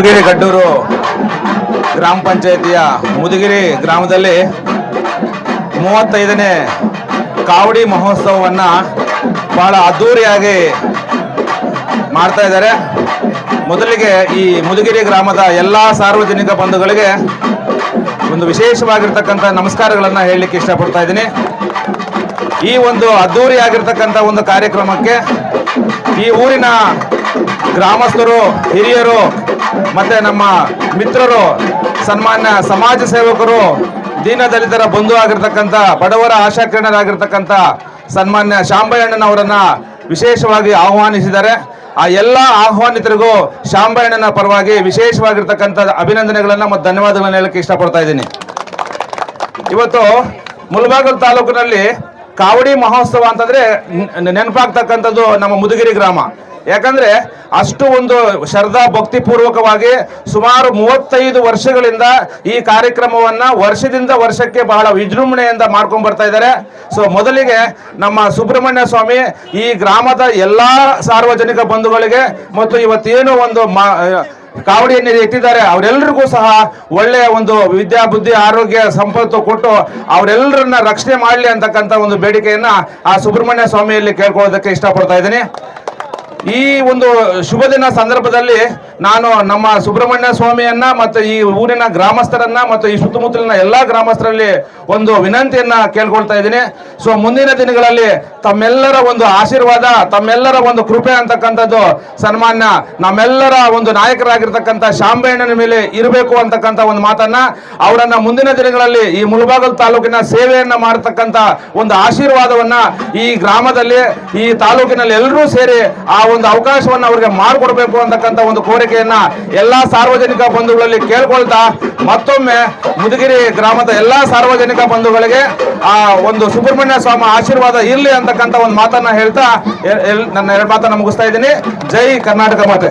ಮುದುಗಿರಿ ಗಡ್ಡೂರು ಗ್ರಾಮ ಪಂಚಾಯಿತಿಯ ಮುದುಗಿರಿ ಗ್ರಾಮದಲ್ಲಿ ಮೂವತ್ತೈದನೇ ಕಾವಡಿ ಮಹೋತ್ಸವವನ್ನು ಬಹಳ ಅದ್ಧೂರಿಯಾಗಿ ಮಾಡ್ತಾ ಇದ್ದಾರೆ. ಮೊದಲಿಗೆ ಈ ಮುದುಗಿರಿ ಗ್ರಾಮದ ಎಲ್ಲ ಸಾರ್ವಜನಿಕ ಬಂಧುಗಳಿಗೆ ಒಂದು ವಿಶೇಷವಾಗಿರ್ತಕ್ಕಂಥ ನಮಸ್ಕಾರಗಳನ್ನು ಹೇಳಲಿಕ್ಕೆ ಇಷ್ಟಪಡ್ತಾ ಇದ್ದೀನಿ. ಈ ಒಂದು ಅದ್ಧೂರಿಯಾಗಿರ್ತಕ್ಕಂಥ ಒಂದು ಕಾರ್ಯಕ್ರಮಕ್ಕೆ ಈ ಊರಿನ ಗ್ರಾಮಸ್ಥರು, ಹಿರಿಯರು, ಮತ್ತೆ ನಮ್ಮ ಮಿತ್ರರು, ಸನ್ಮಾನ್ಯ ಸಮಾಜ ಸೇವಕರು ದೀನ ದಲಿತರ ಬಂಧು ಆಗಿರ್ತಕ್ಕಂಥ, ಬಡವರ ಆಶಾಕಿರಣರಾಗಿರ್ತಕ್ಕಂಥ ಸನ್ಮಾನ್ಯ ಶಾಂಬಯಣ್ಣನವರನ್ನ ವಿಶೇಷವಾಗಿ ಆಹ್ವಾನಿಸಿದ್ದಾರೆ. ಆ ಎಲ್ಲ ಆಹ್ವಾನಿತರಿಗೂ ಶಾಂಬಯ್ಯಣ್ಣನ ಪರವಾಗಿ ವಿಶೇಷವಾಗಿರ್ತಕ್ಕಂಥ ಅಭಿನಂದನೆಗಳನ್ನ ಮತ್ತು ಧನ್ಯವಾದಗಳನ್ನ ಹೇಳಕ್ಕೆ ಇಷ್ಟಪಡ್ತಾ ಇದ್ದೀನಿ. ಇವತ್ತು ಮುಲ್ಬಾಗಲ್ ತಾಲೂಕಿನಲ್ಲಿ ಕಾವಡಿ ಮಹೋತ್ಸವ ಅಂತಂದ್ರೆ ನೆನಪಾಗ್ತಕ್ಕಂಥದ್ದು ನಮ್ಮ ಮುದುಗಿರಿ ಗ್ರಾಮ. ಯಾಕಂದ್ರೆ ಅಷ್ಟು ಒಂದು ಶ್ರದ್ಧಾ ಭಕ್ತಿ ಪೂರ್ವಕವಾಗಿ ಸುಮಾರು ಮೂವತ್ತೈದು ವರ್ಷಗಳಿಂದ ಈ ಕಾರ್ಯಕ್ರಮವನ್ನ ವರ್ಷದಿಂದ ವರ್ಷಕ್ಕೆ ಬಹಳ ವಿಜೃಂಭಣೆಯಿಂದ ಮಾಡ್ಕೊಂಡ್ ಬರ್ತಾ ಇದ್ದಾರೆ. ಸೊ ಮೊದಲಿಗೆ ನಮ್ಮ ಸುಬ್ರಹ್ಮಣ್ಯ ಸ್ವಾಮಿ ಈ ಗ್ರಾಮದ ಎಲ್ಲಾ ಸಾರ್ವಜನಿಕ ಬಂಧುಗಳಿಗೆ ಮತ್ತು ಇವತ್ತೇನು ಒಂದು ಕಾವಡಿಯನ್ನು ಇಟ್ಟಿದ್ದಾರೆ ಅವರೆಲ್ಲರಿಗೂ ಸಹ ಒಳ್ಳೆಯ ಒಂದು ವಿದ್ಯಾ, ಬುದ್ಧಿ, ಆರೋಗ್ಯ, ಸಂಪತ್ತು ಕೊಟ್ಟು ಅವರೆಲ್ಲರನ್ನ ರಕ್ಷಣೆ ಮಾಡಲಿ ಅಂತಕ್ಕಂಥ ಒಂದು ಬೇಡಿಕೆಯನ್ನ ಆ ಸುಬ್ರಹ್ಮಣ್ಯ ಸ್ವಾಮಿಯಲ್ಲಿ ಕೇಳ್ಕೊಳ್ಳೋದಕ್ಕೆ ಇಷ್ಟಪಡ್ತಾ ಇದ್ದೀನಿ. ಈ ಒಂದು ಶುಭ ದಿನ ಸಂದರ್ಭದಲ್ಲಿ ನಾನು ನಮ್ಮ ಸುಬ್ರಹ್ಮಣ್ಯ ಸ್ವಾಮಿಯನ್ನ ಮತ್ತು ಈ ಊರಿನ ಗ್ರಾಮಸ್ಥರನ್ನ ಮತ್ತು ಈ ಸುತ್ತಮುತ್ತಲಿನ ಎಲ್ಲಾ ಗ್ರಾಮಸ್ಥರಲ್ಲಿ ಒಂದು ವಿನಂತಿಯನ್ನ ಕೇಳ್ಕೊಳ್ತಾ ಇದ್ದೀನಿ. ಸೊ ಮುಂದಿನ ದಿನಗಳಲ್ಲಿ ತಮ್ಮೆಲ್ಲರ ಒಂದು ಆಶೀರ್ವಾದ, ತಮ್ಮೆಲ್ಲರ ಒಂದು ಕೃಪೆ ಅಂತಕ್ಕಂಥದ್ದು ಸನ್ಮಾನ್ಯ, ನಮ್ಮೆಲ್ಲರ ಒಂದು ನಾಯಕರಾಗಿರ್ತಕ್ಕಂಥ ಶಾಂಬಣ್ಣನ ಮೇಲೆ ಇರಬೇಕು ಅಂತಕ್ಕಂಥ ಒಂದು ಮಾತನ್ನ ಅವರನ್ನ ಮುಂದಿನ ದಿನಗಳಲ್ಲಿ ಈ ಮುಳಬಾಗಲ್ ತಾಲೂಕಿನ ಸೇವೆಯನ್ನ ಮಾಡತಕ್ಕಂಥ ಒಂದು ಆಶೀರ್ವಾದವನ್ನ ಈ ಗ್ರಾಮದಲ್ಲಿ, ಈ ತಾಲೂಕಿನಲ್ಲಿ ಎಲ್ಲರೂ ಸೇರಿ ಆ ಒಂದು ಅವಕಾಶವನ್ನು ಅವರಿಗೆ ಮಾಡಿಕೊಡ್ಬೇಕು ಅಂತಕ್ಕಂಥ ಒಂದು ಕೋರಿಕೆಯನ್ನ ಎಲ್ಲಾ ಸಾರ್ವಜನಿಕ ಬಂಧುಗಳಲ್ಲಿ ಕೇಳ್ಕೊಳ್ತಾ ಮತ್ತೊಮ್ಮೆ ಮುದುಗಿರಿ ಗ್ರಾಮದ ಎಲ್ಲಾ ಸಾರ್ವಜನಿಕ ಬಂಧುಗಳಿಗೆ ಆ ಒಂದು ಸುಬ್ರಹ್ಮಣ್ಯ ಸ್ವಾಮಿ ಆಶೀರ್ವಾದ ಇರಲಿ ಅಂತಕ್ಕಂಥ ಒಂದು ಮಾತನ್ನ ಹೇಳ್ತಾ ನನ್ನ ಎರಡು ಮಾತನ್ನ ಮುಗಿಸ್ತಾ ಇದ್ದೀನಿ. ಜೈ ಕರ್ನಾಟಕ ಮಾತೆ.